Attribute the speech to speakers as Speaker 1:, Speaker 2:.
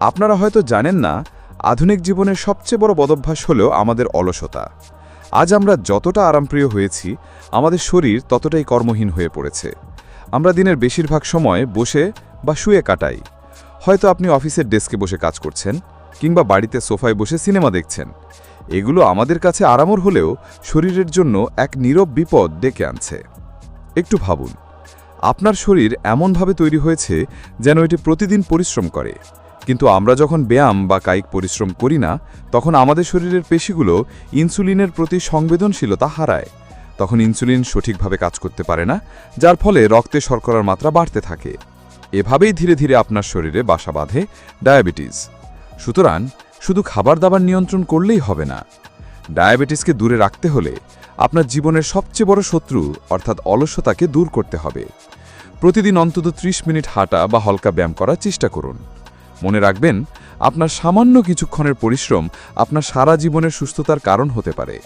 Speaker 1: আপনারা হয়তো জানেন না, আধুনিক জীবনের সবচেয়ে বড় বদভ্যাস হল আমাদের অলসতা। আজ আমরা যতটা আরামপ্রিয় হয়েছি, আমাদের শরীর ততটাই কর্মহীন হয়ে পড়েছে। আমরা দিনের বেশিরভাগ সময় বসে বা শুয়ে কাটাই। হয়তো আপনি অফিসের ডেস্কে বসে কাজ করছেন, কিংবা বাড়িতে সোফায় বসে সিনেমা দেখছেন। এগুলো আমাদের কাছে আরামর হলেও শরীরের জন্য এক নীরব বিপদ ডেকে আনছে। একটু ভাবুন, আপনার শরীর এমনভাবে তৈরি হয়েছে যেন এটি প্রতিদিন পরিশ্রম করে। কিন্তু আমরা যখন ব্যায়াম বা কায়িক পরিশ্রম করি না, তখন আমাদের শরীরের পেশিগুলো ইনসুলিনের প্রতি সংবেদনশীলতা হারায়। তখন ইনসুলিন সঠিকভাবে কাজ করতে পারে না, যার ফলে রক্তে শর্করার মাত্রা বাড়তে থাকে। এভাবেই ধীরে ধীরে আপনার শরীরে বাসা বাঁধে ডায়াবেটিস। সুতরাং শুধু খাবার দাবার নিয়ন্ত্রণ করলেই হবে না। ডায়াবেটিসকে দূরে রাখতে হলে আপনার জীবনের সবচেয়ে বড় শত্রু, অর্থাৎ অলসতাকে দূর করতে হবে। প্রতিদিন অন্তত ৩০ মিনিট হাঁটা বা হালকা ব্যায়াম করার চেষ্টা করুন। মনে রাখবেন আপনার সামান্য কিছুক্ষণের পরিশ্রম আপনার সারা জীবনের সুস্থতার কারণ হতে পারে।